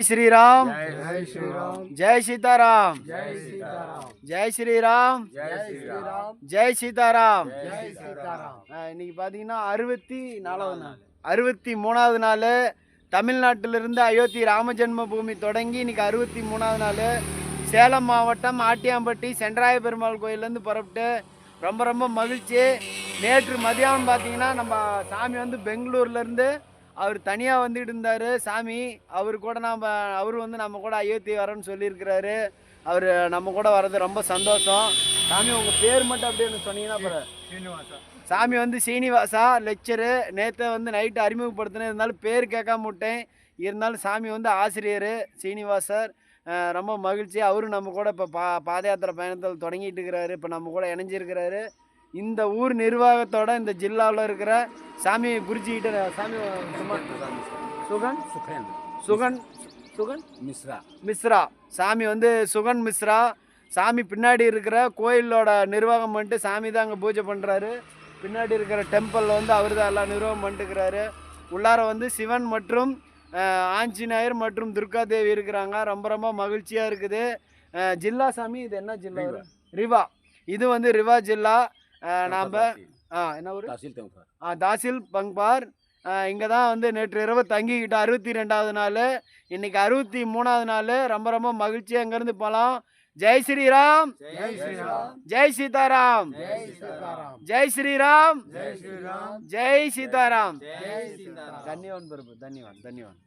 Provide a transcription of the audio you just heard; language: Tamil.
श्रीराम जय श्री राम जय सीताराम जय सीताराम ஜெய் ஸ்ரீராம் जय श्री राम ஜெய் சீதாராம் जय सीताराम ஆ, இன்னைக்கு பார்த்தீங்கன்னா அறுபத்தி நாலாவது நாள் அறுபத்தி மூணாவது நாள் தமிழ்நாட்டிலிருந்து அயோத்தி ராம ஜென்ம பூமி தொடங்கி இன்னைக்கு அறுபத்தி மூணாவது நாள் சேலம் மாவட்டம் ஆட்டியாம்பட்டி சென்றாய பெருமாள் கோயிலேருந்து புறப்பட்டு ரொம்ப ரொம்ப மகிழ்ச்சி நேற்று மதியானம் பார்த்தீங்கன்னா நம்ம சாமி வந்து பெங்களூர்லேருந்து அவர் தனியாக வந்துட்டு இருந்தார். சாமி அவர் கூட நாம் அவர் வந்து நம்ம கூட அயோத்தி வரேன்னு சொல்லியிருக்கிறாரு. அவர் நம்ம கூட வர்றது ரொம்ப சந்தோஷம். சாமி உங்கள் பேர் மட்டும் அப்படின்னு எனக்கு சொன்னீங்கன்னா சீனிவாசா. சாமி வந்து சீனிவாசா லெக்சரு நேற்று வந்து நைட்டு அறிமுகப்படுத்தினேன். இருந்தாலும் பேர் கேட்காம விட்டேன். இருந்தாலும் சாமி வந்து ஆசிரியர் சீனிவாசர். ரொம்ப மகிழ்ச்சி. அவரும் நம்ம கூட இப்போ பா பாதயாத்திரை பயணத்தில் தொடங்கிட்டு இருக்கிறாரு. இப்போ நம்ம கூட இணைஞ்சிருக்கிறாரு. இந்த ஊர் நிர்வாகத்தோட இந்த ஜில்லாவில் இருக்கிற சாமியை குருஜிக்கிட்ட சாமி சுகன் சுகன்? சுகன். சுகன்? மிஸ்ரா. மிஸ்ரா. சாமி வந்து சுகன் மிஸ்ரா. சாமி பின்னாடி இருக்கிற கோயிலோட நிர்வாகம் பண்ணிட்டு சாமி தான் அங்கே பூஜை பண்ணுறாரு பின்னாடி இருக்கிற டெம்பிளில் வந்து அவர் தான் எல்லா நிர்வாகம் பண்ணிட்டுக்கிறாரு உள்ளார வந்து சிவன் மற்றும் ஆஞ்சநேயர் மற்றும் துர்கா தேவி இருக்கிறாங்க. ரொம்ப ரொம்ப மகிழ்ச்சியாக இருக்குது. ஜில்லா சாமி இது என்ன ஜில்லா? ரிவா. இது வந்து ரிவா ஜில்லா. நாம் என்ன ஒரு தாசில் பங்பார் தாசில் பங்பார். இங்கே தான் வந்து நேற்று இரவு தங்கிக்கிட்டோம் அறுபத்தி ரெண்டாவது நாள் இன்னைக்கு அறுபத்தி மூணாவது நாள். ரொம்ப ரொம்ப மகிழ்ச்சியாக இங்கேருந்து போகலாம் ஜெய் ஸ்ரீராம். ஜெய் சீதாராம். ஜெய் ஸ்ரீராம். ஜெய் சீதாராம். தன்யவான் பிரபு தன்யவான் தன்யவான்